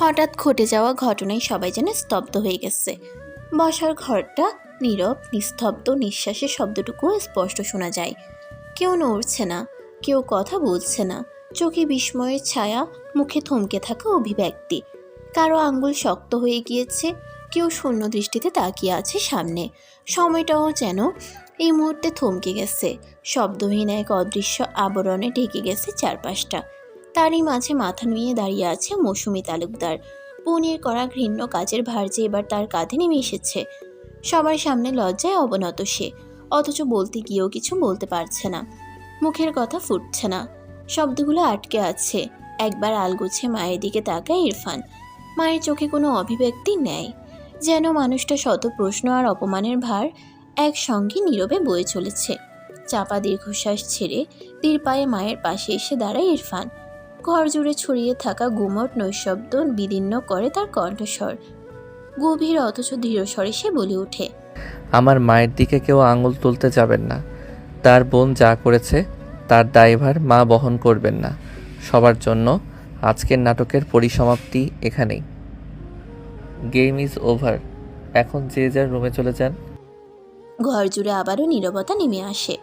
হঠাৎ ঘটে যাওয়া ঘটনায় সবাই যেন স্তব্ধ হয়ে গেছে। বসার ঘরটা নীরব, নিস্তব্ধ নিঃশ্বাসের শব্দটুকুও স্পষ্ট শোনা যায়। কেউ নড়ছে না, কেউ কথা বলছে না। চোখে বিস্ময়ের ছায়া, মুখে থমকে থাকা অভিব্যক্তি। কারও আঙ্গুল শক্ত হয়ে গিয়েছে, কেউ শূন্য দৃষ্টিতে তাকিয়ে আছে সামনে। সময়টাও যেন এই মুহূর্তে থমকে গেছে। শব্দহীন এক অদৃশ্য আবরণে ঢেকে গেছে চারপাশটা। তারই মাঝে মাথা নুয়ে দাঁড়িয়ে আছে মৌসুমি তালুকদার। পনির করা ঘৃণ্য কাজের ভার যে এবার তার কাঁধে নেমে এসেছে। সবার সামনে লজ্জায় অবনত সে, অথচ বলতে গিয়েও কিছু বলতে পারছে না। মুখের কথা ফুটছে না। শব্দগুলো আটকে আছে। একবার আলগোছে মায়ের দিকে তাকায় ইরফান। মায়ের চোখে কোনো অভিব্যক্তি নেই। যেন মানুষটা শত প্রশ্ন আর অপমানের ভার একসঙ্গে নীরবে বয়ে চলেছে। চাপা দীর্ঘশ্বাস ছেড়ে তীর পায়ে মায়ের পাশে এসে দাঁড়ায় ইরফান। ঘর জুড়ে ছড়িয়ে থাকা গুমট নৈশব্দ বিদীর্ণ করে তার কণ্ঠস্বর। গভীর অথচ দৃঢ়স্বরে সে বলে ওঠে আমার মায়ের দিকে কেউ আঙুল তুলতে যাবেন না। তার বোন যা করেছে তার দায়ভার মা বহন করবেন না। সবার জন্য আজকের নাটকের পরিসমাপ্তি এখানেই। গেম ইজ ওভার এখন যে যার রুমে চলে যান। ঘর জুড়ে আবারও নীরবতা নেমে আসে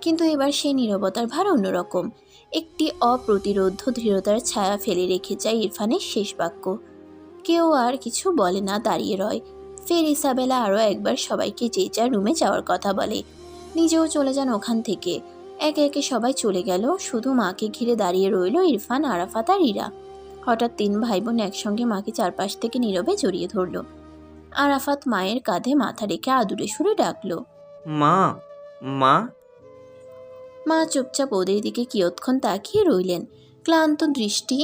কিন্তু এবার সেই নীরবতার ভার অন্যরকম। একটি অপ্রতিরোধ দৃঢ়তার ছায়া ফেলে রেখে যায় ইরফানের শেষ বাক্য। কেউ আর কিছু বলে না, দাঁড়িয়ে রয়। ফের ইসাবেলা আরও একবার সবাইকে যে যার রুমে যাওয়ার কথা বলে। নিজেও চলে যান ওখান থেকে। একে একে সবাই চলে গেল, শুধু মাকে ঘিরে দাঁড়িয়ে রইল ইরফান, আরাফাত আর ইরা। হঠাৎ তিন ভাই বোন একসঙ্গে মাকে চারপাশ থেকে নীরবে জড়িয়ে ধরল। আরাফাত মায়ের কাঁধে মাথা রেখে আদুরে সুরে ডাকলো, মা মা মা চুপচাপ ওদের দিকে কিয়ৎক্ষণ তাকিয়ে রইলেন। ক্লান্ত দৃষ্টি,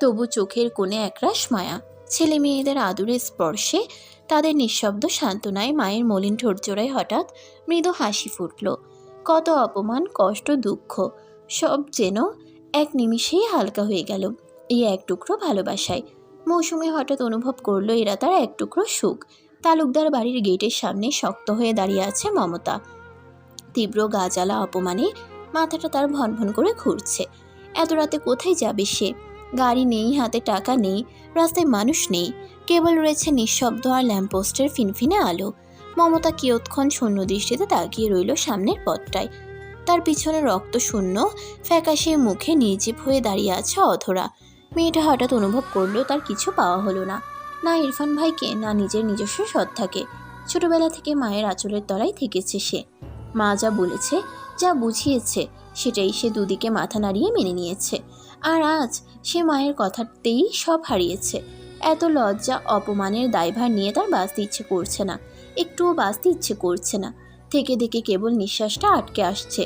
তবু চোখের কোণে একরাশ মায়া। ছেলে মেয়েদের আদুরে স্পর্শে তাদের নিঃশব্দ সান্ত্বনায় মায়ের মলিন ঠোরজোড়ায় হঠাৎ মৃদু হাসি ফুটল। কত অপমান, কষ্ট, দুঃখ, সব যেন এক নিমিষেই হালকা হয়ে গেল এই এক টুকরো ভালোবাসায়। মৌসুমে হঠাৎ অনুভব করল এরা তার এক টুকরো সুখ। তালুকদার বাড়ির গেটের সামনে শক্ত হয়ে দাঁড়িয়ে আছে মমতা। তীব্র গাজালা অপমানে মাথাটা তার ভন ভন করে ঘুরছে। এত রাতে কোথায় যাবে সে? গাড়ি নেই, হাতে টাকা নেই, রাস্তায় মানুষ নেই। কেবল রয়েছে নিঃশব্দ আর ল্যাম্পপোস্টের ফিনফিনে আলো। মমতা কিয়ৎক্ষণ শূন্য দৃষ্টিতে তাকিয়ে রইল সামনের পথটায়। তার পিছনে রক্ত শূন্য, ফ্যাকাশে মুখে নির্জীব হয়ে দাঁড়িয়ে আছে অধরা। মেয়েটা হঠাৎ অনুভব করল তার কিছু পাওয়া হলো না। না ইরফান ভাইকে, না নিজের নিজস্ব সত্তাকে ছোটবেলা থেকে মায়ের আঁচলের তলায় থেকেছে সে। মা যা বলেছে, যা বুঝিয়েছে, সেটাই সে দুদিকে মাথা নাড়িয়ে মেনে নিয়েছে। আর আজ সে মায়ের কথাতেই সব হারিয়েছে। এত লজ্জা, অপমানের দায়ভার নিয়ে তার বাঁচতে ইচ্ছে করছে না। একটুও বাঁচতে ইচ্ছে করছে না। থেকে থেকে কেবল নিঃশ্বাসটা আটকে আসছে।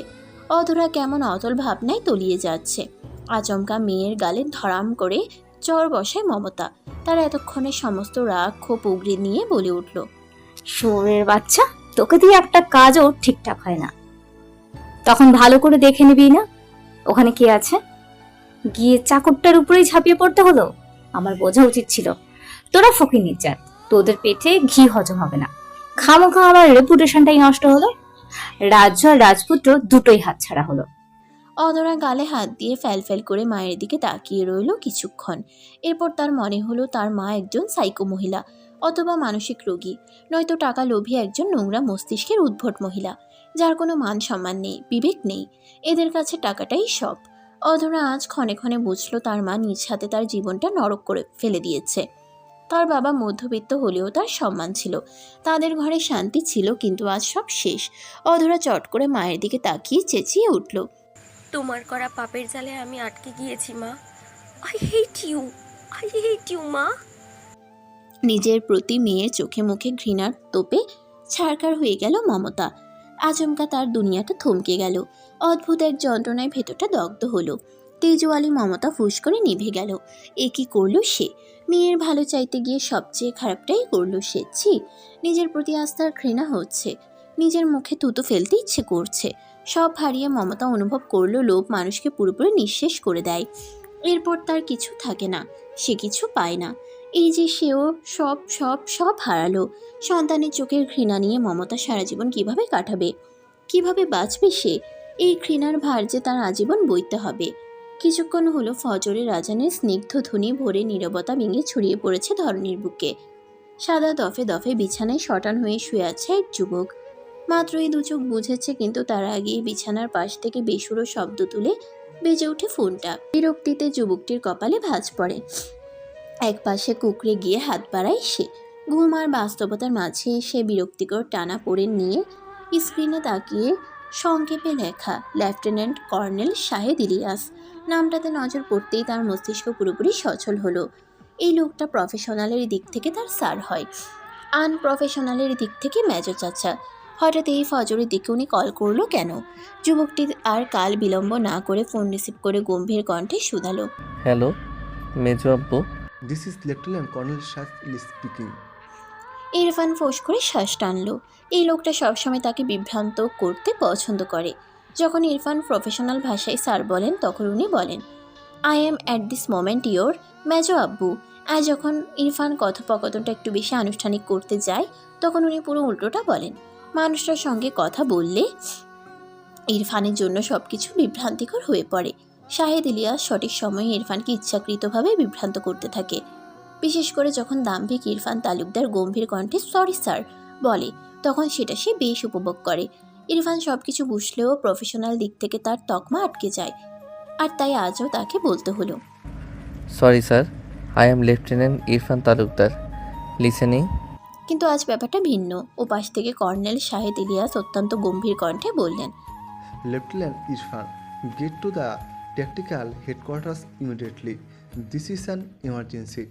অধরা কেমন অতল ভাবনায় তলিয়ে যাচ্ছে। আচমকা মেয়ের গালে ধরাম করে চর বসায় মমতা। তার এতক্ষণে সমস্ত রাগ, ক্ষোভ উগড়ে নিয়ে বলে উঠল শোরের বাচ্চা তোকে দিয়ে একটা কাজও ঠিকঠাক হয় না। তখন ভালো করে দেখে নিবি না? ওখানে কে আছে? গিয়ে চাকরটার উপরেই ঝাঁপিয়ে পড়তে হলো? আমার বোঝা উচিত ছিল। তোরা ফকির নির্যাত তোদের পেটে ঘি হজম হবে না। খামোখা আমার রেপুটেশনটাই নষ্ট হলো। রাজ্য আর রাজপুত্র দুটোই হাতছাড়া হলো। অদরা গালে হাত দিয়ে ফ্যাল করে মায়ের দিকে তাকিয়ে রইল কিছুক্ষণ। এরপর তার মনে হলো তার মা একজন সাইকো মহিলা। অথবা মানসিক রোগী। নয়তো টাকা লোভী একজন নোংরা মস্তিষ্কের উদ্ভট মহিলা, যার কোনো মান সম্মান নেই, বিবেক নেই। এদের কাছে টাকাটাই সব। অধরা আজ ক্ষণে ক্ষণে বুঝলো তার মা নিজ হাতে তার জীবনটা নরক করে ফেলে দিয়েছে। তার বাবা মধ্যবিত্ত হলেও তার সম্মান ছিল। তাদের ঘরে শান্তি ছিল, কিন্তু আজ সব শেষ। অধরা চট করে মায়ের দিকে তাকিয়ে চেঁচিয়ে উঠল। তোমার করা পাপের জালে আমি আটকে গিয়েছি, মা। I hate you I hate you মা। নিজের প্রতি মেয়ের চোখে মুখে ঘৃণার তোপে ছাড়কার হয়ে গেল মমতা। আচমকা তার দুনিয়াটা থমকে গেল। অদ্ভুত এক যন্ত্রণায় ভেতরটা দগ্ধ হলো। তেজওয়ালি মমতা ফুস করে নিভে গেল। এ কি করল সে? মেয়ের ভালো চাইতে গিয়ে সবচেয়ে খারাপটাই করল সে। ছি, নিজের প্রতি আস্থার ঘৃণা হচ্ছে। নিজের মুখে থুতু ফেলতে ইচ্ছে করছে। সব হারিয়ে মমতা অনুভব করল লোভ মানুষকে পুরোপুরি নিঃশেষ করে দেয়। এরপর তার কিছু থাকে না। সে কিছু পায় না। এই যে সেও সব সব সব হারালো। সন্তানের চোখের ঘৃণা নিয়ে মমতা সারা জীবন কীভাবে কাটাবে? কীভাবে বাঁচবে সে? এই ঘৃণার ভার যে তার আজীবন বইতে হবে। কিছুক্ষণ হলো ফজরের রাজানের স্নিগ্ধ ধ্বনি ভরে নীরবতা ভেঙে ছড়িয়ে পড়েছে ধরনীর বুকে। সাদা দফে দফে বিছানায় শটান হয়ে শুয়ে আছে এক যুবক। মাত্রই দু চোখ বুঝেছে কিন্তু তার আগেই বিছানার পাশ থেকে বেসুরো শব্দ তুলে বেজে ওঠে ফোনটা। বিরক্তিতে যুবকটির কপালে ভাঁজ পড়ে। এক পাশে কুকড়ে গিয়ে হাত বাড়ায় সে। ঘুম আর বাস্তবতার মাঝে সে বিরক্তিকর টানা পড়ে নিয়ে স্ক্রিনে তাকিয়ে সংক্ষেপে লেখা, লেফটেন্যান্ট কর্নেল শাহেদ ইলিয়াস। নামটাতে নজর পড়তেই তার মস্তিষ্ক পুরোপুরি সচল হলো। এই লোকটা প্রফেশনালের দিক থেকে তার স্যার হয়। আনপ্রফেশনালের দিক থেকে মেজর চাচা। হঠাৎ এই ফজরের দিকে উনি কল করল কেন? যুবকটি আর কাল বিলম্ব না করে ফোন রিসিভ করে গম্ভীর কণ্ঠে শুধালো। হ্যালো, মেজো আব্বু। This is Lieutenant Colonel Shah speaking. Irfan ফোঁস করে শ্বাস টানলো। এই লোকটা সবসময় তাকে বিভ্রান্ত করতে পছন্দ করে। যখন ইরফান প্রফেশনাল ভাষায় স্যার বলেন, তখন উনি বলেন I am at this moment your মেজো আব্বু। আর যখন ইরফান কথোপকথনটা একটু বেশি আনুষ্ঠানিক করতে যায়, তখন উনি পুরো উল্টোটা বলেন। মানুষটার সঙ্গে কথা বললে ইরফানের জন্য সব কিছু বিভ্রান্তিকর হয়ে পড়ে। শাহেদ ইলিয়াস সঠিক সময়ে ইরফানকে ইচ্ছাকৃতভাবে বিভ্রান্ত করতে থাকে। বিশেষ করে যখন দাম্ভিক ইরফান তালুকদার গম্ভীর কণ্ঠে সরি স্যার বলে তখন সেটা সে বেশ উপভোগ করে। ইরফান সব কিছু বুঝলেও প্রফেশনাল দিক থেকে তার তকমা আটকে যায়। আর তাই আজও তাকে বলতে হলো। Sorry sir I am lieutenant Irfan Talukdar. Listening? কিন্তু আজ ব্যাপারটা ভিন্ন। ও পাশ থেকে কর্নেল শাহেদ ইলিয়াস অত্যন্ত গম্ভীর কণ্ঠে বললেন Lieutenant Irfan get to the tactical headquarters immediately. This is an emergency.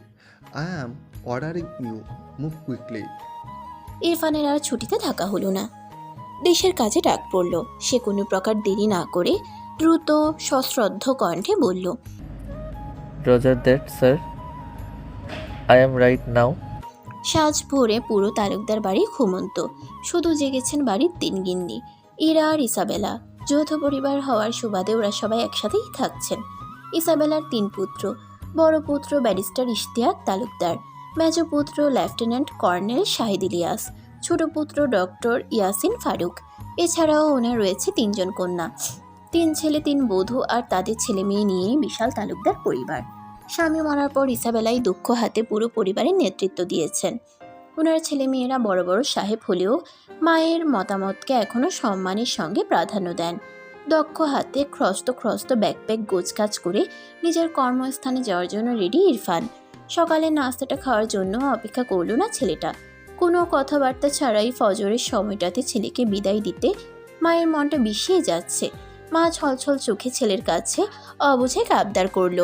I am ordering you. Move quickly. ইরফানের আর ছুটিতে থাকা হলো না দেশের কাজে ডাক পড়ল সে কোনো প্রকার দেরি না করে দ্রুত সশ্রদ্ধ কণ্ঠে বলল roger that sir I am right now সাজ ভোরে পুরো তালুকদার বাড়ি ঘুমন্ত শুধু জেগেছেন বাড়ির তিন গিন্নি ইরা আর ইসাবেলা যৌথ পরিবার হওয়ার সুবাদে ওরা সবাই একসাথেই থাকছেন। ইসাবেলার তিন পুত্র, বড় পুত্র ব্যারিস্টার ইশতিয়াক তালুকদার, মেজ পুত্র লেফটেন্যান্ট কর্নেল শাহিদ ইলিয়াস, ছোট পুত্র ডক্টর ইয়াসিন ফারুক। এছাড়াও ওনার রয়েছে তিনজন কন্যা, তিন ছেলে, তিন বধূ আর তাদের ছেলে মেয়ে নিয়েই বিশাল তালুকদার পরিবার। স্বামী মরার পর ইসাবেলাই দুঃখ হাতে পুরো পরিবারের নেতৃত্ব দিয়েছেন। ওনার ছেলেমেয়েরা বড় বড় সাহেব হলেও মায়ের মতামতকে এখনও সম্মানের সঙ্গে প্রাধান্য দেন। দক্ষ হাতে খ্রস্ত খ্রস্ত ব্যাকপ্যাক গোছকাজ করে নিজের কর্মস্থানে যাওয়ার জন্য রেডি ইরফান। সকালে নাস্তাটা খাওয়ার জন্য অপেক্ষা করল না ছেলেটা। কোনো কথাবার্তা ছাড়াই ফজরের সময়টাতে ছেলেকে বিদায় দিতে মায়ের মনটা বিষিয়ে যাচ্ছে। মা ছলছল চোখে ছেলের কাছে অবুঝে কাবদার করল।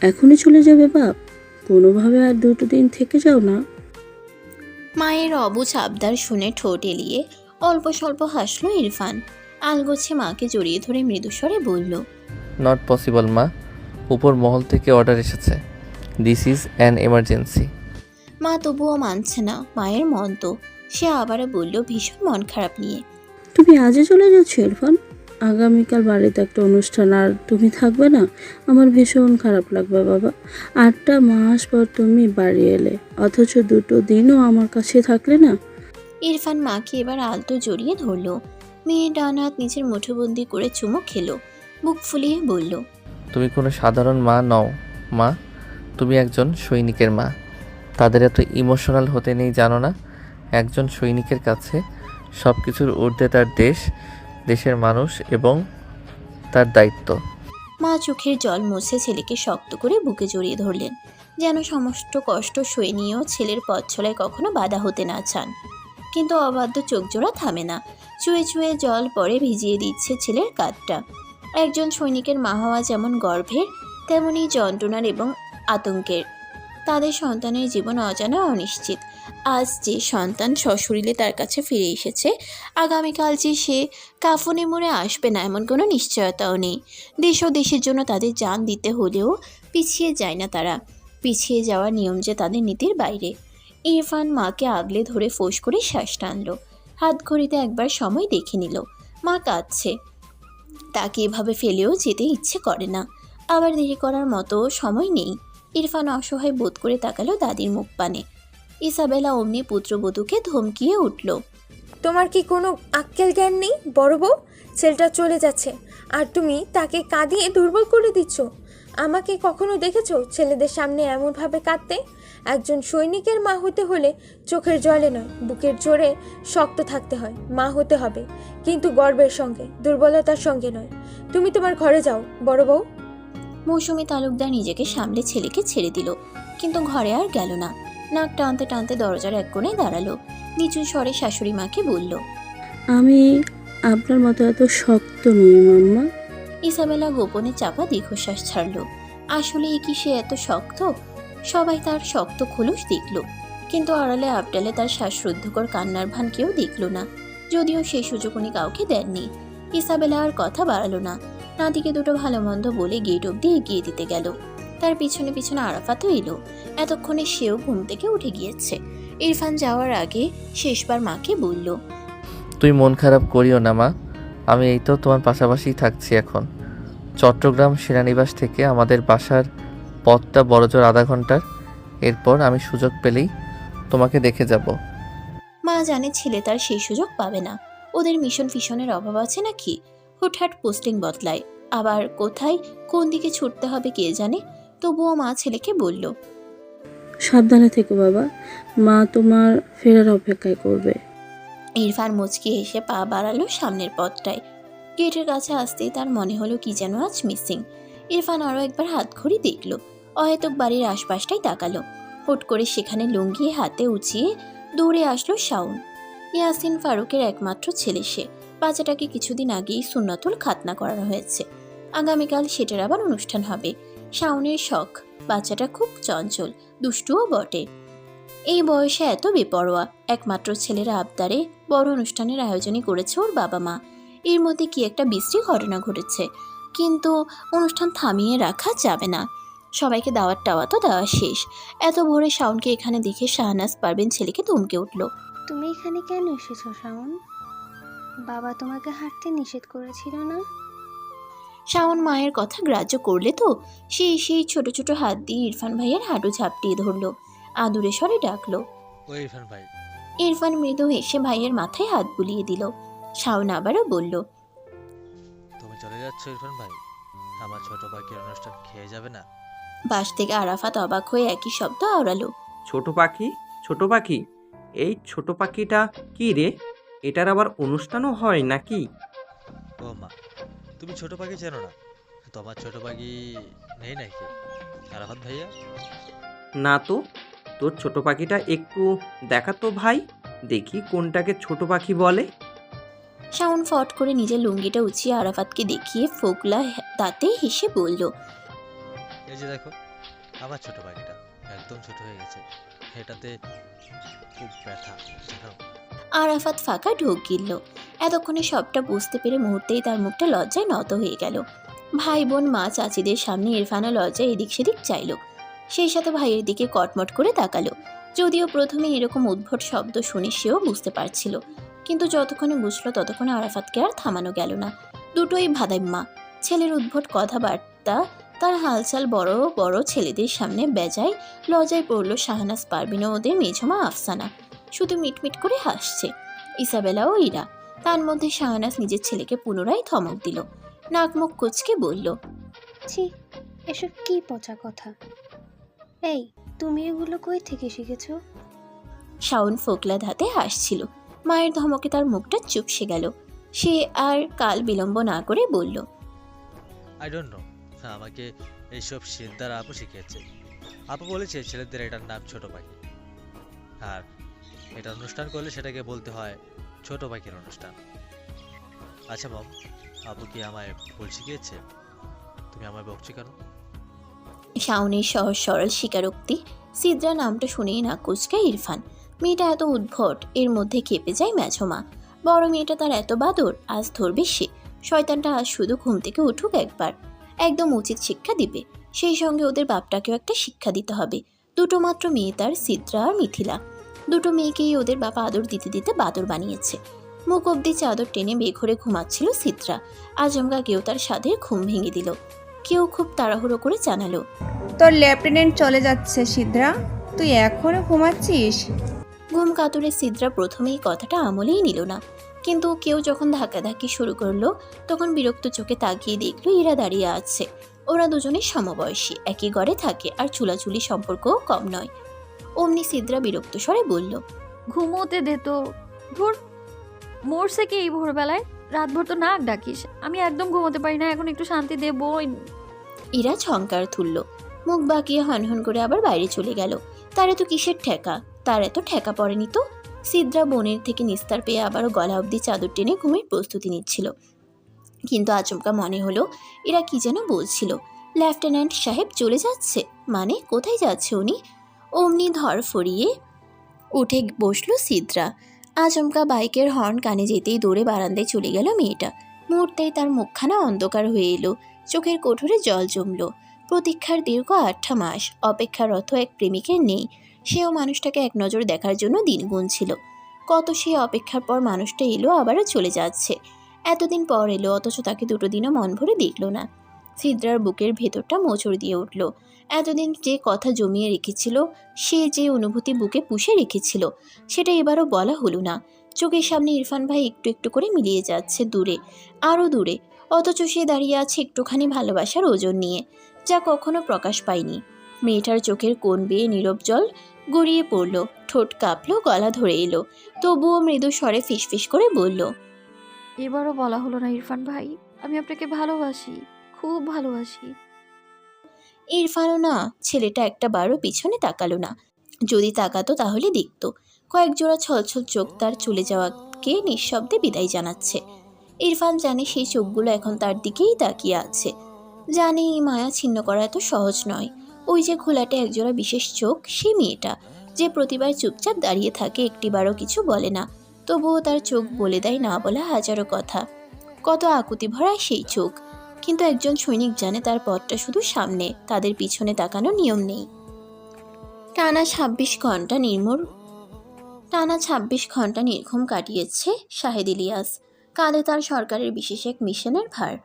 এখনই চলে যাবে বাপ। কোনোভাবে আর দুটো দিন থেকে যাও না। মায়ের অবুঝ আবদার শুনে ঠোঁট এলিয়ে অল্প স্বল্প হাসলো ইরফান। আলগোছে মাকে জড়িয়ে ধরে মৃদুস্বরে বলল নট পসিবল মা। উপর মহল থেকে অর্ডার এসেছে। দিস ইজ অ্যান এমার্জেন্সি মা তবুও মানছে না মায়ের মন তো সে আবারও বলল ভীষণ মন খারাপ নিয়ে। তুমি আজও চলে যাচ্ছ ইরফান? আগামীকাল বাড়িতে একটা অনুষ্ঠান আর তুমি থাকবে না? আমার ভীষণ খারাপ লাগবে বাবা। আটটা মাস পর তুমি বাড়ি এলে অথচ দুটো দিনও আমার কাছে থাকলে না। ইরফান মাকে এবার আলতো জড়িয়ে ধরল। মেয়ে ডান হাত নিজের মুঠোবন্দি করে চুমো খেলো। বুক ফুলিয়ে বলল তুমি কোনো সাধারণ মা নও মা। তুমি একজন সৈনিকের মা। তাদের এত ইমোশনাল হতে নেই জানো না? একজন সৈনিকের কাছে সব কিছুর ঊর্ধ্বে তার দেশ দেশের মানুষ এবং তার দায়িত্ব। মা চোখের জল মুছে ছেলেকে শক্ত করে বুকে জড়িয়ে ধরলেন। যেন সমস্ত কষ্ট সয়ে নিয়েও ছেলের পথ চলায় কখনো বাধা হতে না চান। কিন্তু অবাধ্য চোখ জোড়া থামে না। চুয়ে চুয়ে জল পরে ভিজিয়ে দিচ্ছে ছেলের কাঁধটা। একজন সৈনিকের মা হওয়া যেমন গর্ভের, তেমনি যন্ত্রণার এবং আতঙ্কের। তাদের সন্তানের জীবন অজানা অনিশ্চিত। আজ যে সন্তান সশরীরে তার কাছে ফিরে এসেছে, আগামীকাল যে সে কাফনে মরে আসবে না এমন কোনো নিশ্চয়তাও নেই। দেশ ও দেশের জন্য তাদের জান দিতে হলেও পিছিয়ে যায় না তারা। পিছিয়ে যাওয়ার নিয়ম যে তাদের নীতির বাইরে। ইরফান মাকে আগলে ধরে ফোঁস করে শ্বাস টানলো। হাত ঘড়িতে একবার সময় দেখে নিল। মা কাঁদছে। তাকে এভাবে ফেলেও যেতে ইচ্ছে করে না। আবার দেরি করার মতো সময় নেই। ইরফান অসহায় বোধ করে তাকালো দাদির মুখ পানে। ইসাবেলা অমনি পুত্রবধূকে ধমকিয়ে উঠল। তোমার কি কোনো আক্কেল জ্ঞান নেই বড় বউ? ছেলেটা চলে যাচ্ছে। আর তুমি তাকে কাঁদিয়ে দুর্বল করে দিচ্ছ? আমাকে কখনো দেখেছ ছেলেদের সামনে এমনভাবে কাঁদতে? একজন সৈনিকের মা হতে হলে চোখের জলে নয় বুকের জোরে শক্ত থাকতে হয়। মা হতে হবে কিন্তু গর্বের সঙ্গে দুর্বলতার সঙ্গে নয়। তুমি তোমার ঘরে যাও বড় বউ। মৌসুমি তালুকদার নিজেকে সামলে ছেলেকে ছেড়ে দিল কিন্তু ঘরে আর গেল না। নাক টানতে টানতে দরজার এক কোণে দাঁড়াল। নিচু স্বরে শাশুড়ি মাকে বলল আমি আপনার মতো এত শক্ত নই মাম্মা। ইসাবেলা গোপনে চাপা দীর্ঘশ্বাস ছাড়ল। আসলে কি সে এত শক্ত? সবাই তার শক্ত খোলস দেখল কিন্তু আড়ালে আবডালে তার শ্বাসরুদ্ধকর কান্নার ভান কেউ দেখল না। যদিও সেই সুযোগ উনি কাউকে দেননি। ইসাবেলা আর কথা বাড়ালো না। নাতিকে দুটো ভালো মন্দ বলে গেট অব্দি এগিয়ে দিতে গেল। তার পিছনে পিছনে আরাফাতও এলো। এতক্ষণে সেও ঘুম থেকে উঠে গিয়েছে। ইরফান যাওয়ার আগে শেষবার মাকে বলল তুই মন খারাপ করিও না মা। আমি এই তো তোমার পাশাপাশি থাকছি এখন। চট্টগ্রাম সেনানিবাস থেকে আমাদের বাসার পথটা বড়জোর আধা ঘণ্টার। এরপর আমি সুযোগ পেলেই তোমাকে দেখে যাব। মা জানে ছেলে তার সেই সুযোগ পাবে না। ওদের মিশন ফিশনের অভাব আছে নাকি? হুটহাট পোস্টিং বদলায়। আবার কোথায় কোন দিকে ছুটতে হবে কে জানে? তবুও মা ছেলেকে বলল সাবধানে থেকো বাবা মা তোমার ফেরার অপেক্ষায় করবে। ইরফান মুচকি এসে পা বাড়ালো সামনের পথটায়। গেটের কাছে আসতেই তার মনে হলো কি যেন আজ মিসিং। ইরফান আরও একবার হাত ঘড়ি দেখল অহেতুক বাড়ির আশপাশটাই তাকালো। হুট করে সেখানে লুঙ্গি হাতে উঁচিয়ে দৌড়ে আসলো শাওন। ইয়াসিন ফারুকের একমাত্র ছেলে সে। বাচ্চাটাকে কিছুদিন আগেই সুন্নাতুল খাতনা করানো হয়েছে। আগামীকাল সেটার আবার অনুষ্ঠান হবে। শাওনের শখ। বাচ্চাটা খুব চঞ্চল, দুষ্টুও বটে। এই বয়সে এত বেপরোয়া। একমাত্র ছেলের আবদারে বড় অনুষ্ঠানের আয়োজনই করেছে ওর বাবা মা এর মধ্যে কি একটা বিশ্রী ঘটনা ঘটেছে। কিন্তু অনুষ্ঠান থামিয়ে রাখা যাবে না। সবাইকে দাওয়াত টাওয়া তো দেওয়া শেষ। এত ভোরে শাওনকে এখানে দেখে শাহনাজ পারবেন ছেলেকে ধমকে উঠল। তুমি এখানে কেন এসেছ শাওন? বাবা তোমাকে হাঁটতে নিষেধ করেছিল না? শাওন মায়ের কথা গ্রাহ্য করলে তো সে সেই ছোট ছোট হাত দিয়ে ইরফান ভাইয়ের হাঁটু ঝাপটিয়ে ধরলো। আদুরে স্বরে ডাকলো ও ইরফান ভাই। ইরফান মৃদু হেসে ভাইয়ের মাথায় হাত বুলিয়ে দিল। শাওন আবারও বলল তুমি চলে যাচ্ছ ইরফান ভাই? আমার ছোট পাখির অনুষ্ঠান খেয়ে যাবে না। বাস থেকে আরাফাত অবাক হয়ে একই শব্দ আওড়ালো ছোট পাখি? ছোট পাখি? এই ছোট পাখিটা কি রে? এটার আবার অনুষ্ঠানও হয় নাকি? ও মা তুমি ছোট পাখি চেনো না? তোমার ছোট পাখি নেই নাকি? আরাফাত ভাইয়া? না তো তোর ছোট পাখিটা একটু দেখা তো ভাই দেখি কোনটাকে ছোট পাখি বলে। শাওন ফট করে নিজের লুঙ্গিটা উঁচিয়ে আরাফাতকে দেখিয়ে ফোকলা দাঁতে হেসে বলল এই যে দেখো আমার ছোট পাখিটা একদম ছোট হয়ে গেছে। এটাতে খুব ব্যথা জানো আরাফাত ফাঁকা ঢোক গিলল। এতক্ষণে সবটা বুঝতে পেরে মুহূর্তেই তার মুখটা লজ্জায় নত হয়ে গেল। ভাই বোন মা, চাচিদের সামনে ইরফানও লজ্জায় এদিক সেদিক চাইল। সেই সাথে ভাইয়ের দিকে কটমট করে তাকালো। যদিও প্রথমে এরকম উদ্ভট শব্দ শুনে সেও বুঝতে পারছিল। কিন্তু যতক্ষণে বুঝলো, ততক্ষণে আরাফাতকে আর থামানো গেল না। দুটোই ভাদাইম্মা ছেলের উদ্ভট কথাবার্তা, তার হালচাল বড় বড় ছেলেদের সামনে বেজায় লজায় পড়ল শাহনাজ পারবিন ওদের মেঝমা আফসানা। শুধু মিটমিট করে হাসছে। ইসাবেলা ও ইরা তার মধ্যে শাহনাজ নিজের ছেলেকে পুনরায় ধমক দিল। নাক মুখ কুচকে বলল ছি এসব কি পচা কথা? এই তুমি এগুলো কই থেকে শিখেছ? শাওন ফোকলা ধাতে হাসছিল। মায়ের ধমকে তার মুখটা চুপসে গেল। সে আর কাল বিলম্ব না করে বলল আই ডোন্ট নো আমাকে এইসব সিদ্ধার আপু শিখিয়েছে। আপু বলেছে ছেলেদের এটার নাম ছোট পাখি। আর এটা অনুষ্ঠান করলে সেটাকে বলতে হয় ছোট পাখির অনুষ্ঠান। আচ্ছা মম, আপু কি আমায় ভুল শিখিয়েছে তুমি আমায় বকছো কেন? শাওনের সহজ সরল স্বীকারোক্তি। সিদ্রা নামটা শুনেই না কুচকায় ইরফান। মেয়েটা এত উদ্ভট, এর মধ্যে খেপে যায় মেঝমা বড় মেয়েটা তার এত বাদর, আজ ধরবে সে শয়তানটা আজ শুধু ঘুম থেকে উঠুক একবার। একদম উচিত শিক্ষা দিবে। সেই সঙ্গে ওদের বাপটাকেও একটা শিক্ষা দিতে হবে। দুটো মাত্র মেয়ে তার, সিদ্রা আর মিথিলা। দুটো মেয়েকেই ওদের বাবা আদর দিতে দিতে বাদর বানিয়েছে। মুখ অব্দি চাদর টেনে বেঘরে ঘুমাচ্ছিল সিদ্রা আজমগা কেউ তার সাধের ঘুম ভেঙে দিল। কেউ খুব তাড়াহুড়ো করে জানালো তোর লেফটেন্যান্ট চলে যাচ্ছে সিদ্রা তুই এখনও ঘুমাচ্ছিস? ঘুম কাতুরে সিদ্রা প্রথমেই কথাটা আমলেই নিল না। কিন্তু কেউ যখন ধাক্কাধাক্কি শুরু করল তখন বিরক্ত চোখে তাকিয়ে দেখল ইরা দাঁড়িয়ে আছে। ওরা দুজনে সমবয়সী একই ঘরে থাকে আর চুলাচুলি সম্পর্কও কম নয়। অমনি সিদ্রা বিরক্ত স্বরে বলল ঘুমোতে দে তো। ধুর মরছে কি এই ভোরবেলায়? রাত রাতভর তো নাক ডাকিস। আমি একদম ঘুমোতে পারি না এখন একটু শান্তি দে বই ইরা ঝঙ্কার তুলল। মুখ বাঁকিয়ে হনহন করে আবার বাইরে চলে গেল। তার এত কিসের ঠেকা? তার এত ঠেকা পড়েনি তো? সিদ্রা বনের থেকে নিস্তার পেয়ে আবারও গলা অবধি চাদর টেনে ঘুমের প্রস্তুতি নিচ্ছিল। কিন্তু আচমকা মনে হলো এরা কি যেন বলছিল লেফটেন্যান্ট সাহেব চলে যাচ্ছে? মানে কোথায় যাচ্ছে উনি? অমনি ধর ফরিয়ে উঠে বসল সিদ্রা। আচমকা বাইকের হর্ন কানে যেতেই দৌড়ে বারান্দায় চলে গেল মেয়েটা। মুহূর্তেই তার মুখখানা অন্ধকার হয়ে এলো। চোখের কোঠরে জল জমলো। প্রতীক্ষার দীর্ঘ আটটা মাস অপেক্ষারত এক প্রেমিকের নেই। সেও মানুষটাকে এক নজর দেখার জন্য দিন গুনছিল। কত সে অপেক্ষার পর মানুষটা এলো, আবারও চলে যাচ্ছে। এতদিন পর এলো, অথচ তাকে দুটো দিনও মন ভরে দেখল না। সিদ্রার বুকের ভেতরটা মোচড় দিয়ে উঠল। এতদিন যে কথা জমিয়ে রেখেছিল, সে যে অনুভূতি বুকে পুষে রেখেছিল, সেটা এবারও বলা হলো না। চোখের সামনে ইরফান ভাই একটু একটু করে মিলিয়ে যাচ্ছে দূরে, আরও দূরে, অথচ সে দাঁড়িয়ে আছে একটুখানি ভালোবাসার ওজন নিয়ে, যা কখনো প্রকাশ পায়নি। মেয়েটার চোখের কোণ বেয়ে নীরব জল গড়িয়ে পড়ল, ঠোঁট কাঁপলো, গলা ধরে এলো, তবুও মৃদু স্বরে ফিসফিস করে বলল, এবারও বলা হলো না ইরফান ভাই, আমি আপনাকে ভালোবাসি, খুব ভালোবাসি। ইরফানও না, ছেলেটা একটা বারও পিছনে তাকালো না। যদি তাকাতো তাহলে দেখতো, কয়েক জোড়া ছলছল চোখ তার চলে যাওয়াকে নিঃশব্দে বিদায় জানাচ্ছে। ইরফান জানে সেই চোখগুলো এখন তার দিকেই তাকিয়ে আছে। জানে এই মায়া ছিন্ন করা এত সহজ নয়। ওই যে খোলাটে একজোড়া বিশেষ চোখ, সে মেয়েটা, যে প্রতিবার চুপচাপ দাঁড়িয়ে থাকে একটিবারও কিছু বলে না। তবুও তার চোখ বলে দেয় না বলা হাজারো কথা। কত আকুতি ভরা সেই চোখ। কিন্তু একজন সৈনিক জানে তার পথটা শুধু সামনে, তাদের পিছনে তাকানো নিয়ম নেই। টানা ছাব্বিশ ঘণ্টা নির্মূল, টানা ছাব্বিশ ঘণ্টা নির্ঘুম কাটিয়েছে শাহেদ ইলিয়াস। কাঁধে তার সরকারের বিশেষ এক মিশনের ভার।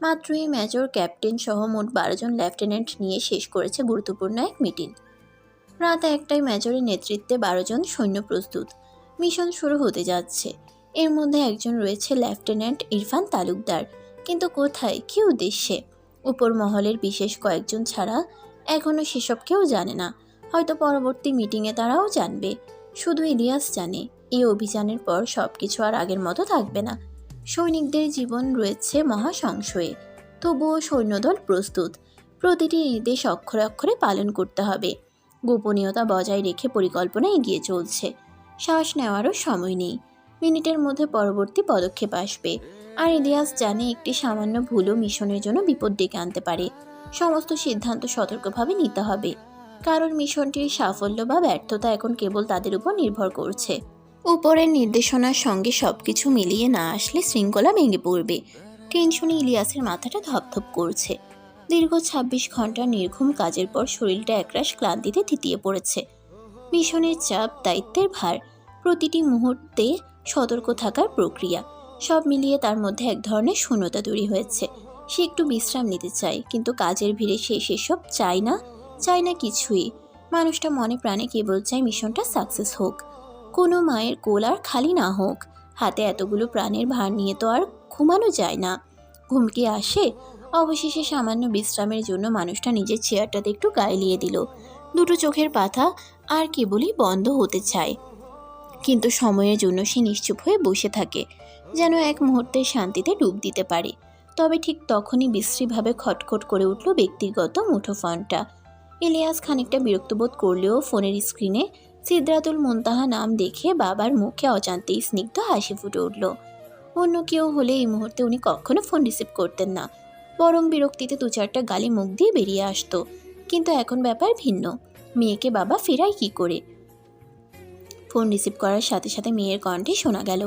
মাত্রই মেজর ক্যাপ্টেন সহ মোট বারোজন লেফটেন্যান্ট নিয়ে শেষ করেছে গুরুত্বপূর্ণ এক মিটিং রাত একটাই মেজরের নেতৃত্বে বারো জন সৈন্য প্রস্তুত। মিশন শুরু হতে যাচ্ছে। এর মধ্যে একজন রয়েছে লেফটেন্যান্ট ইরফান তালুকদার। কিন্তু কোথায়, কী উদ্দেশ্যে? উপর মহলের বিশেষ কয়েকজন ছাড়া এখনও সেসব কেউ জানে না। হয়তো পরবর্তী মিটিংয়ে তারাও জানবে। শুধু ইলিয়াস জানে, এই অভিযানের পর সব কিছু আর আগের মতো থাকবে না। সৈনিকদের জীবন রয়েছে মহা সংশয়ে তবুও সৈন্যদল প্রস্তুত। প্রতিটি নির্দেশ অক্ষরে অক্ষরে পালন করতে হবে। গোপনীয়তা বজায় রেখে পরিকল্পনা এগিয়ে চলছে। শ্বাস নেওয়ারও সময় নেই। মিনিটের মধ্যে পরবর্তী পদক্ষেপ আসবে। আর ইলিয়াস জানে একটি সামান্য ভুলও মিশনের জন্য বিপদ ডেকে আনতে পারে। সমস্ত সিদ্ধান্ত সতর্কভাবে নিতে হবে। কারণ মিশনটির সাফল্য বা ব্যর্থতা এখন কেবল তাদের উপর নির্ভর করছে। উপরের নির্দেশনার সঙ্গে সবকিছু মিলিয়ে না আসলে শৃঙ্খলা ভেঙে পড়বে। টেনশনে ইলিয়াসের মাথাটা ধপধপ করছে। দীর্ঘ ছাব্বিশ ঘণ্টার নির্ঘুম কাজের পর শরীরটা একরাশ ক্লান্তিতে থিতিয়ে পড়েছে। মিশনের চাপ, দায়িত্বের ভার, প্রতিটি মুহূর্তে সতর্ক থাকার প্রক্রিয়া। সব মিলিয়ে তার মধ্যে এক ধরনের শূন্যতা তৈরি হয়েছে। সে একটু বিশ্রাম নিতে চায়, কিন্তু কাজের ভিড়ে সে সেসব চায় না চায় না কিছুই। মানুষটা মনে প্রাণে কেবল চায় মিশনটা সাকসেস হোক। কোনো মায়ের কোল আর খালি না হোক। হাতে এতগুলো প্রাণের ভার নিয়ে তো আর ঘুমানো যায় না। ঘুমকে আসে? অবশেষে সামান্য বিশ্রামের জন্য মানুষটা নিজের চেয়ারটাতে একটু গায়ে দিল। দুটো চোখের পাতা আর কেবলই বন্ধ হতে চায়। কিন্তু সময়ের জন্য সে নিশ্চুপ হয়ে বসে থাকে, যেন এক মুহূর্তে শান্তিতে ডুব দিতে পারে। তবে ঠিক তখনই বিশ্রীভাবে খটখট করে উঠল ব্যক্তিগত মুঠোফোনটা। ইলিয়াস খানিকটা বিরক্তবোধ করলেও ফোনের স্ক্রিনে সিদ্রাতুল মুনতাহা নাম দেখে বাবার মুখে অজান্তেই স্নিগ্ধ হাসি ফুটে উঠল। অন্য কেউ হলে এই মুহূর্তে উনি কখনো ফোন রিসিভ করতেন না। বরং বিরক্তিতে দু চারটা গালি মুখ দিয়ে বেরিয়ে আসতো। কিন্তু এখন ব্যাপার ভিন্ন। মেয়েকে বাবা ফেরায় কি করে? ফোন রিসিভ করার সাথে সাথে মেয়ের কণ্ঠে শোনা গেল।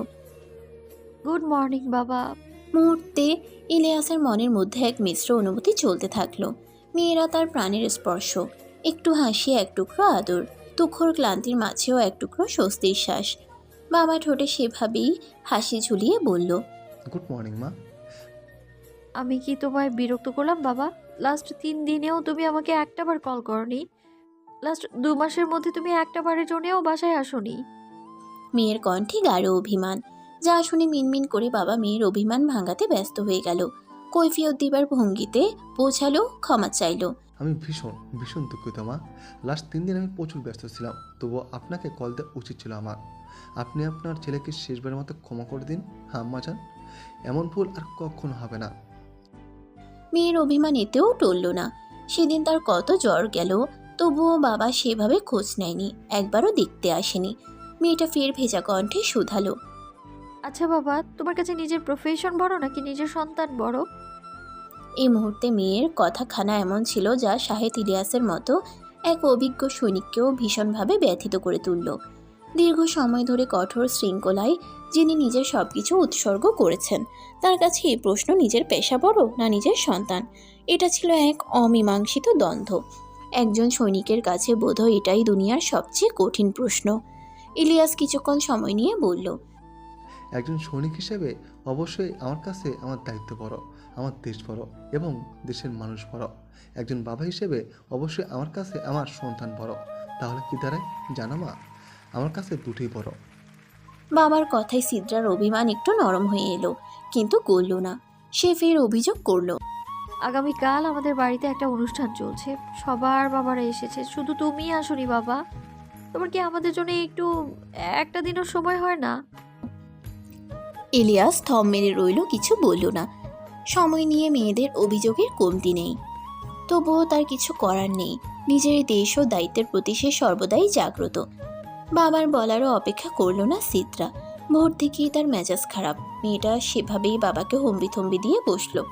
গুড মর্নিং বাবা। মুহূর্তে ইলিয়াসের মনের মধ্যে এক মিশ্র অনুভূতি চলতে থাকল। মেয়েরা তার প্রাণের স্পর্শ একটু হাসি এক টুকরো আদর তুখর ক্লান্তির মাঝেও এক টুকরো স্বস্তির শ্বাস। বাবা ঠোঁটে সেভাবেই হাসি ঝুলিয়ে বলল গুড মর্নিং মা। আমি কি তোমায় বিরক্ত করলাম বাবা? লাস্ট তিন দিনেও তুমি আমাকে একটাবার কল করনি। লাস্ট দু মাসের মধ্যে তুমি একটা বারের জন্যও বাসায় আসোনি। মেয়ের কণ্ঠে গাঢ় অভিমান। যা শুনে মিনমিন করে বাবা মেয়ের অভিমান ভাঙাতে ব্যস্ত হয়ে গেল। কৈফিয়ত দিবার ভঙ্গিতে পৌঁছালো ক্ষমা চাইলো। আমি ভীষণ ভীষণ দুঃখিত মা। লাস্ট তিন দিন আমি প্রচুর ব্যস্ত ছিলাম তবুও আপনাকে কল দেওয়া উচিত ছিল আমার। আপনি আপনার ছেলেকে শেষবারের মতো ক্ষমা করে দিন হ্যাঁ আম্মা যান এমন ভুল আর কখনো হবে না। মেয়ের অভিমান এতেও টলল না। সেদিন তার কত জ্বর গেল তবুও বাবা সেভাবে খোঁজ নেয়নি একবারও দেখতে আসেনি। মেয়েটা ফের ভেজা কণ্ঠে শুধালো। আচ্ছা বাবা তোমার কাছে নিজের প্রফেশন বড় নাকি নিজের সন্তান বড়? এই মুহূর্তে মেয়ের কথাখানা এমন ছিল যা শাহেদ ইলিয়াসের মতো এক অভিজ্ঞ সৈনিককেও ভীষণভাবে ব্যথিত করে তুলল। দীর্ঘ সময় ধরে কঠোর শৃঙ্খলায় যিনি নিজের সব কিছু উৎসর্গ করেছেন তার কাছে এই প্রশ্ন নিজের পেশা বড় না নিজের সন্তান? এটা ছিল এক অমীমাংসিত দ্বন্দ্ব। একজন সৈনিকের কাছে বোধহয় এটাই দুনিয়ার সবচেয়ে কঠিন প্রশ্ন। ইলিয়াস কিছুক্ষণ সময় নিয়ে বলল একজন সৈনিক হিসেবে অবশ্যই আমার কাছে আমার দায়িত্ব বড় আমার দেশ বড় এবং দেশের মানুষ বড় একজন বাবা হিসেবে অবশ্যই আমার কাছে আমার সন্তান বড় তাহলে কি দাঁড়ায় জানো মা? আমার কাছে দুটোই বড় বাবার কথায় সিদ্রার অভিমান একটু নরম হয়ে এলো কিন্তু করল না। সে ফের অভিযোগ করল আগামীকাল আমাদের বাড়িতে একটা অনুষ্ঠান চলছে। সবার বাবারা এসেছে। শুধু তুমি আসনি, বাবা। তোমার কি আমাদের জন্য একটু, একটা দিনও সময় হয় না? ইলিয়াস থম মেরে রইল, কিছু বলল না। সময় নিয়ে মেয়েদের অভিযোগের কমতি নেই। তবুও তার কিছু করার নেই। নিজের দেশ ও দায়িত্বের প্রতি সে সর্বদাই জাগ্রত। বাবার বলারও অপেক্ষা করল না সিদ্রা ভোর থেকেই তার মেজাজ খারাপ। মেয়েটা সেভাবেই বাবাকে হম্বি থম্বি দিয়ে বসল।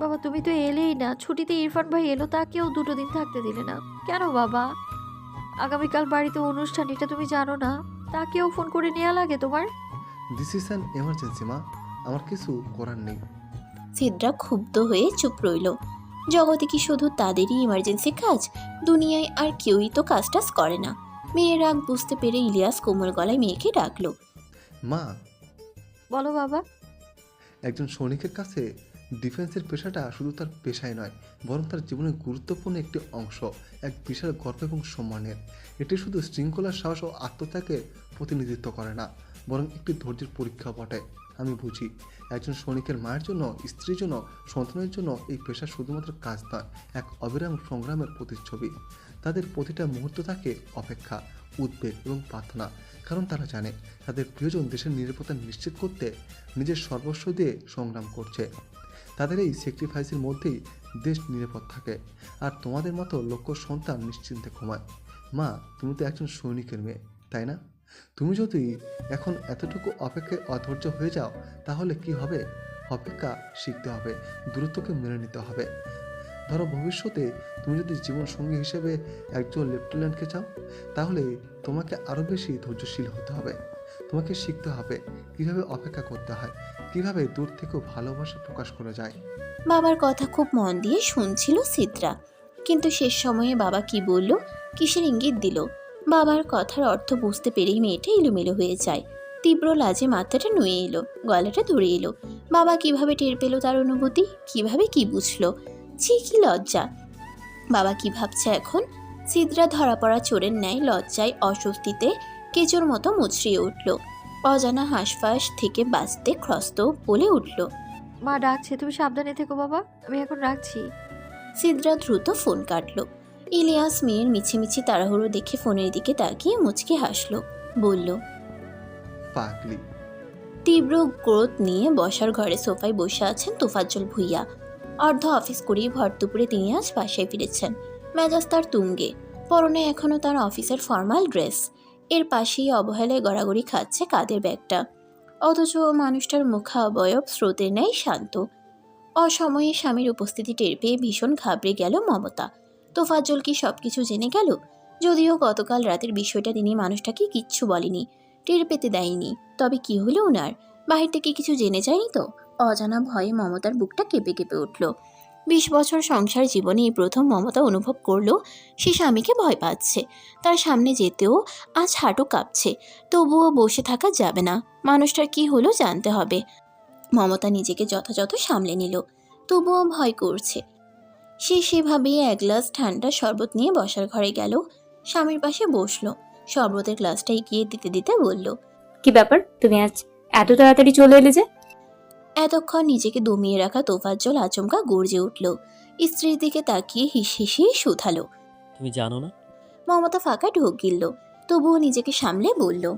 বাবা তুমি তো এলেই না। ছুটিতে ইরফান ভাই এলো তাকেও দুটো দিন থাকতে দিলে না। কেন বাবা? আগামীকাল বাড়িতে অনুষ্ঠান এটা তুমি জানো না। তাকেও ফোন করে নেওয়া লাগে তোমার? দিস ইজ অ্যান এমার্জেন্সি মা। আমার কিছু করার নেই। সিদ্রা ক্ষুব্ধ হয়ে চুপ রইল। জগতে কি শুধু তাদেরই ইমার্জেন্সি কাজ? দুনিয়ায় আর কেউই তো কাজ টাজ করে না। মেয়ের রাগ বুঝতে পেরে ইলিয়াস কোমল গলায় মেয়েকে ডাকলো। মা। বলো বাবা। একজন সৈনিকের কাছে ডিফেন্সের পেশাটা শুধু তার পেশায় নয়, বরং তার জীবনের গুরুত্বপূর্ণ একটি অংশ, এক বিশাল গর্ব এবং সম্মানের। এটি শুধু শৃঙ্খলার সাহস ও আত্মত্যাগের প্রতিনিধিত্ব করে না, বরং একটি ধৈর্যের পরীক্ষা বটে, আমি বুঝি। একজন সৈনিকের মায়ের জন্য, স্ত্রীর জন্য, সন্তানের জন্য এই পেশা শুধুমাত্র কাজ নয়, এক অবিরাম সংগ্রামের প্রতিচ্ছবি। তাদের প্রতিটা মুহূর্ত থাকে অপেক্ষা, উদ্বেগ এবং প্রার্থনা, কারণ তারা জানে, তাদের প্রিয়জন দেশের নিরাপত্তা নিশ্চিত করতে নিজের সর্বস্ব দিয়ে সংগ্রাম করছে। তাদের এই স্যাক্রিফাইসের মধ্যেই দেশ নিরাপদ থাকে। আর তোমাদের মতো লক্ষ্য সন্তান নিশ্চিন্তে ঘুমায়। মা, তুমি তো একজন সৈনিকের মেয়ে, তাই না? তুমি যদি এখন এতটুকু অপেক্ষায় অধৈর্য হয়ে যাও, তাহলে কি হবে? অপেক্ষা শিখতে হবে, দূরত্বকে মেনে নিতে হবে। ধরো ভবিষ্যতে তুমি যদি জীবনসঙ্গী হিসেবে একজন লেফটেন্যান্টকে চাও, তাহলে তোমাকে আরও বেশি ধৈর্যশীল হতে হবে। তোমাকে শিখতে হবে কীভাবে অপেক্ষা করতে হয়, কীভাবে দূর থেকেও ভালোবাসা প্রকাশ করা যায়। বাবার কথা খুব মন দিয়ে শুনছিল সিদ্রা কিন্তু শেষ সময়ে বাবা কি বলল, কিসের ইঙ্গিত দিল? বাবার কথার অর্থ বুঝতে পেরেই মেয়েটা এলোমেলো হয়ে যায়। তীব্র লাজে মাথাটা নুয়ে এলো, গলাটা ধরে এলো। বাবা কীভাবে টের পেল তার অনুভূতি? কীভাবে কি বুঝলো? ছি, কি লজ্জা। বাবা কি ভাবছে এখন? সিদ্রা ধরা পড়া চোরের ন্যায় লজ্জায় অস্বস্তিতে কেচোর মতো মুচড়িয়ে উঠল। অজানা হাঁসফাঁস থেকে বাঁচতে খ্রস্ত বলে উঠল। মা ডাকছে তুমি সাবধানে থেকো বাবা আমি এখন রাখছি। সিদ্রা দ্রুত ফোন কাটলো। ইলিয়াস মেয়ের মিছিমিছি তাড়াহুড়ো দেখে ফোনের দিকে তাকিয়ে মুচকে হাসলো বলল পাগলি। তীব্র ক্রোধ নিয়ে বসার ঘরে সোফায় বসে আছেন তোফাজ্জল ভুইয়া। অর্ধ অফিস করিয়ে ভর দুপুরে তিনি আজ বাসায় ফিরেছেন। মেজাজ তার তুঙ্গে। পরনে এখনও তার অফিসের ফর্মাল ড্রেস। এর পাশেই অবহেলায় গড়াগড়ি খাচ্ছে কাদের ব্যাগটা। অথচ মানুষটার মুখাবয়ব স্রোতের ন্যায় শান্ত। অসময়ে স্বামীর উপস্থিতি টের পেয়ে ভীষণ ঘাবড়ে গেল মমতা। তোফাজ্জল কি সব কিছু জেনে গেল? যদিও গতকাল রাতের বিষয়টা তিনি মানুষটাকে কিচ্ছু বলেনি, টের পেতে দেয়নি। তবে কি হলো ওনার বাহির থেকে কিছু জেনে যায়নি তো? অজানা ভয়ে মমতার বুকটা কেঁপে কেঁপে উঠল। বিশ বছর সংসার জীবনে এই প্রথম মমতা অনুভব করল সে স্বামীকে ভয় পাচ্ছে। তার সামনে যেতেও আজ হাঁটু কাঁপছে। তবুও বসে থাকা যাবে না। মানুষটার কি হলো জানতে হবে। মমতা নিজেকে যথাযথ সামলে নিল। তবুও ভয় করছে। সে সেভাবেই এক গ্লাস ঠান্ডা শরবত নিয়ে বসার ঘরে গেল। স্বামীর পাশে বসল। শরবতের গ্লাসটা এগিয়ে দিতে দিতে বলল, কি ব্যাপার? তুমি আজ এত তাড়াতাড়ি চলে এলে যে? এতক্ষণ নিজেকে দমিয়ে রাখা তোফাজ্জল আচমকা গর্জে উঠল। স্ত্রীর দিকে তাকিয়ে হিস হিসে শুধালো তুমি জানো না? মমতা ফাঁকা ঢোক গিলল। তবুও নিজেকে সামলে বলল